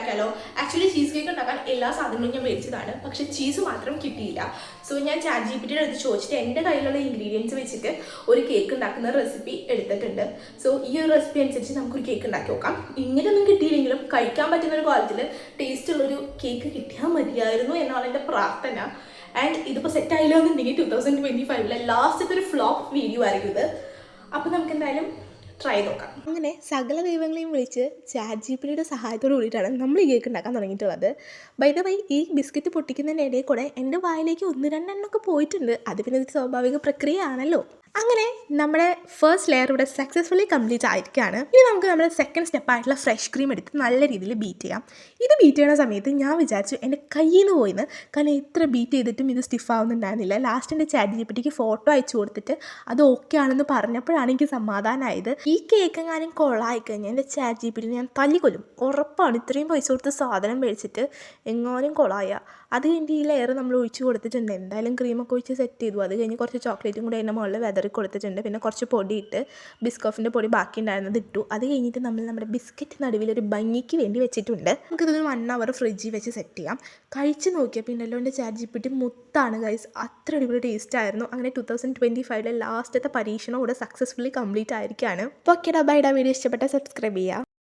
ഉണ്ടാക്കിയാലോ actually cheese cake ഉണ്ടാക്കാൻ എല്ലാ സാധനങ്ങളും ഞാൻ മേടിച്ചതാണ്. പക്ഷെ ചീസ് മാത്രം കിട്ടിയില്ല. സോ ഞാൻ ചാറ്റ് ജി പി ടിയുടെ അടുത്ത് ചോദിച്ചിട്ട് എന്റെ കയ്യിലുള്ള ഇൻഗ്രീഡിയൻസ് വെച്ചിട്ട് ഒരു കേക്ക് ഉണ്ടാക്കുന്ന റെസിപ്പി എടുത്തിട്ടുണ്ട്. സോ ഈ ഒരു റെസിപ്പി അനുസരിച്ച് നമുക്കൊരു കേക്ക് ഉണ്ടാക്കി നോക്കാം. ഇങ്ങനെയൊന്നും കിട്ടിയില്ലെങ്കിലും കഴിക്കാൻ പറ്റുന്ന ഒരു കോലത്തിൽ ടേസ്റ്റ് ഉള്ളൊരു കേക്ക് കിട്ടിയാൽ മതിയായിരുന്നു എന്നാണ് എന്റെ പ്രാർത്ഥന. ആൻഡ് ഇതിപ്പോൾ സെറ്റ് ആയില്ല എന്നുണ്ടെങ്കിൽ ടു തൗസൻഡ് ട്വന്റി ഫൈവിലെ ലാസ്റ്റത്തെ ഒരു ഫ്ലോപ്പ് വീഡിയോ ആയിരിക്കും ഇത്. അപ്പോൾ നമുക്ക് എന്തായാലും ട്രൈ നോക്കാം. അങ്ങനെ സകല ദൈവങ്ങളെയും വിളിച്ച് ചാറ്റ് ജി പിയുടെ സഹായത്തോട് കൂടിയിട്ടാണ് നമ്മൾ ഈ കേക്ക് ഉണ്ടാക്കാൻ തുടങ്ങിയിട്ടുള്ളത്. ബൈ ദ വൈ ഈ ബിസ്ക്കറ്റ് പൊട്ടിക്കുന്നതിന്റെ ഇടയിൽ കൂടെ എന്റെ വായിലേക്ക് ഒന്ന് രണ്ടെണ്ണമൊക്കെ പോയിട്ടുണ്ട്. അത് പിന്നെ ഒരു സ്വാഭാവിക പ്രക്രിയയാണല്ലോ. അങ്ങനെ നമ്മുടെ ഫസ്റ്റ് ലെയർ ഇവിടെ സക്സസ്ഫുള്ളി കംപ്ലീറ്റ് ആയിരിക്കുകയാണ്. ഇനി നമുക്ക് നമ്മുടെ സെക്കൻഡ് സ്റ്റെപ്പായിട്ടുള്ള ഫ്രഷ് ക്രീം എടുത്ത് നല്ല രീതിയിൽ ബീറ്റ് ചെയ്യാം. ഇത് ബീറ്റ് ചെയ്യുന്ന സമയത്ത് ഞാൻ വിചാരിച്ചു എന്റെ കയ്യിൽ നിന്ന് പോയിന്ന്. കാരണം ഇത്ര ബീറ്റ് ചെയ്തിട്ടും ഇത് സ്റ്റിഫ് ആവുന്നുണ്ടായിരുന്നില്ല. ലാസ്റ്റ് എന്റെ ചാറ്റ് ജി ഫോട്ടോ അയച്ചു കൊടുത്തിട്ട് അത് ഓക്കെ ആണെന്ന് പറഞ്ഞപ്പോഴാണ് എനിക്ക് സമാധാനമായത് ഈ കേക്ക് എങ്ങാനും കൊള്ളായി കഴിഞ്ഞാൽ എന്റെ ചാറ്റ് ജി പിടി ഞാൻ തല്ലിക്കൊല്ലും. ഉറപ്പാണ് ഇത്രയും പൈസ കൊടുത്ത് സാധനം മേടിച്ചിട്ട് എങ്ങാനും കൊളായ അത് കഴിഞ്ഞിട്ട് ഈ ലെയർ നമ്മൾ ഒഴിച്ച് കൊടുത്തിട്ടുണ്ട്. എന്തായാലും ക്രീമൊക്കെ ഒഴിച്ച് സെറ്റ് ചെയ്തു. അത് കഴിഞ്ഞ് കുറച്ച് ചോക്ലേറ്റും കൂടെ അതിന്റെ മുകളിൽ വെതറി കൊടുത്തിട്ടുണ്ട്. പിന്നെ കുറച്ച് പൊടിയിട്ട് ബിസ്കോഫിന്റെ പൊടി ബാക്കി ഉണ്ടായിരുന്നത് ഇട്ടു. അത് കഴിഞ്ഞിട്ട് നമ്മൾ നമ്മുടെ ബിസ്ക്കറ്റ് നടുവിൽ ഒരു ഭംഗിക്ക് വേണ്ടി വെച്ചിട്ടുണ്ട്. നമുക്കിതൊരു വൺ അവർ ഫ്രിഡ്ജിൽ വെച്ച് സെറ്റ് ചെയ്യാം. കഴിച്ച് നോക്കിയപ്പോൾ ഉണ്ടല്ലോ എന്റെ ചാറ്റ് ഇപ്പിട്ട് മുത്താണ് ഗൈസ് അത്ര അടിപൊളി ടേസ്റ്റ് ആയിരുന്നു. അങ്ങനെ ടു തൗസൻഡ് ട്വന്റി ഫൈവിലെ ലാസ്റ്റത്തെ പരീക്ഷണം ഇവിടെ സക്സസ്ഫുള്ളി കംപ്ലീറ്റ് ആയിരിക്കുകയാണ് അപ്പോൾ ഓക്കെ ബൈഡ വീഡിയോ ഇഷ്ടപ്പെട്ട സബ്സ്ക്രൈബ് ചെയ്യുക